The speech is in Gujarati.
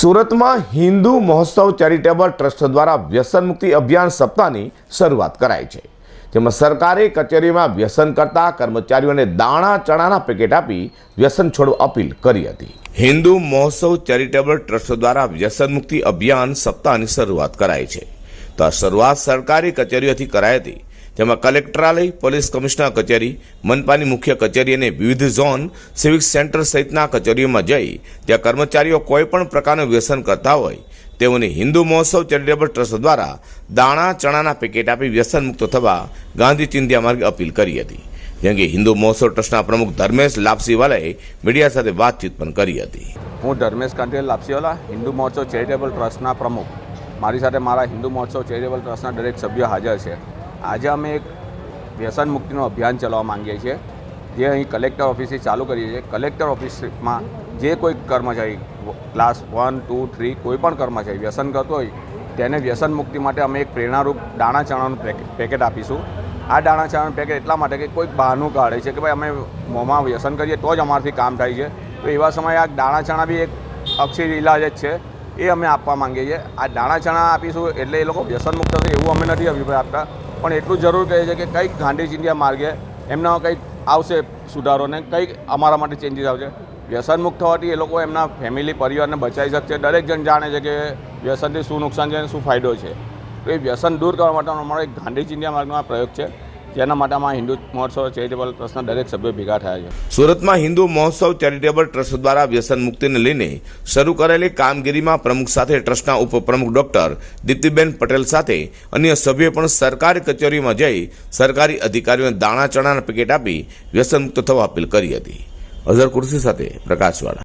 સુરતમાં હિન્દુ મહોત્સવ ચેરિટેબલ ટ્રસ્ટ દ્વારા વ્યસન મુક્તિ અભિયાન સપ્તાહની શરૂઆત કરાઈ છે. જેમાં સરકારી કચેરીમાં વ્યસન કરતા કર્મચારીઓને દાણા, ચણાના પેકેટ આપી વ્યસન છોડવા અપીલ કરી હતી. હિન્દુ મહોત્સવ ચેરિટેબલ ટ્રસ્ટ દ્વારા વ્યસન મુક્તિ અભિયાન સપ્તાહની શરૂઆત કરાઈ છે. તો આ શરૂઆત સરકારી કચેરીઓથી કરાઈ હતી. જેમાં કલેક્ટરાલય, પોલીસ કમિશનર કચેરી, મનપાની મુખ્ય કચેરી અને વિવિધ ઝોન સિવિક સેન્ટર સહિતના કચેરીઓમાં જઈ ત્યાં કર્મચારીઓ કોઈપણ પ્રકારનું વ્યસન કરતા હોય, તેઓને હિન્દુ મહોત્સવ ચેરિટેબલ ટ્રસ્ટ દ્વારા દાણા, ચણાના પેકેટ આપી વ્યસન મુક્ત થવા ગાંધી ચિંધ્યા માર્ગે અપીલ કરી હતી. જેમ કે હિન્દુ મહોત્સવ ટ્રસ્ટના પ્રમુખ ધર્મેશ લાપસીવાલાએ મીડિયા સાથે વાતચીત પણ કરી હતી. હું ધર્મેશ કાંતિલાલ લાપસીવાલા, હિન્દુ મહોત્સવ ચેરિટેબલ ટ્રસ્ટના પ્રમુખ. મારી સાથે મારા હિન્દુ મહોત્સવ ચેરિટેબલ ટ્રસ્ટના દરેક સભ્યો હાજર છે. આજે અમે એક વ્યસન મુક્તિનું અભિયાન ચલાવવા માંગીએ છીએ. જે અહીં કલેક્ટર ઓફિસથી ચાલુ કરીએ છીએ. કલેક્ટર ઓફિસમાં જે કોઈ કર્મચારી, ક્લાસ વન, ટુ, થ્રી કોઈ પણ કર્મચારી વ્યસન કરતો હોય, તેને વ્યસન મુક્તિ માટે અમે એક પ્રેરણારૂપ દાણા ચણાનું પેકેટ આપીશું. આ દાણા ચણાનું પેકેટ એટલા માટે કે કોઈક બહારનું કાઢે છે કે ભાઈ અમે મોંમાં વ્યસન કરીએ તો જ અમારાથી કામ થાય છે. તો એવા સમયે આ દાણા ચણા બી એક અક્ષર ઇલાજ જ છે. એ અમે આપવા માંગીએ છીએ. આ દાણા ચણા આપીશું એટલે એ લોકો વ્યસન મુક્ત થશે એવું અમે નથી અભિપ્રાય આપતા. પણ એટલું જરૂર કહે છે કે કંઈક ગાંધીજી ઇન્ડિયા માર્ગે એમના કંઈક આવશે સુધારો ને કંઈક અમારા માટે ચેન્જીસ આવશે. વ્યસન મુક્ત થવાથી એ લોકો એમના ફેમિલી પરિવારને બચાવી શકશે. દરેક જણ જાણે છે કે વ્યસનથી શું નુકસાન છે અને શું ફાયદો છે. તો એ વ્યસન દૂર કરવા માટે અમારો એક ગાંધી ઇન્ડિયા માર્ગનો આ પ્રયોગ છે. જેના માટે આમાં હિન્દુ મહોત્સવ ચેરિટેબલ ટ્રસ્ટના દરેક સભ્યો ભેગા થયા છે. સુરતમાં હિન્દુ મહોત્સવ ચેરિટેબલ ટ્રસ્ટ દ્વારા વ્યસન મુક્તિને લઈને શરૂ કરેલી કામગીરીમાં પ્રમુખ સાથે ટ્રસ્ટના ઉપપ્રમુખ ડોક્ટર દીપ્તિબેન પટેલ સાથે અન્ય સભ્યોએ પણ સરકારી કચેરીમાં જઈ સરકારી અધિકારીઓને દાણા, ચણાના પેકેટ આપી વ્યસન મુક્ત થવા અપીલ કરી હતી. અઝર કુર્સી સાથે પ્રકાશવાળા.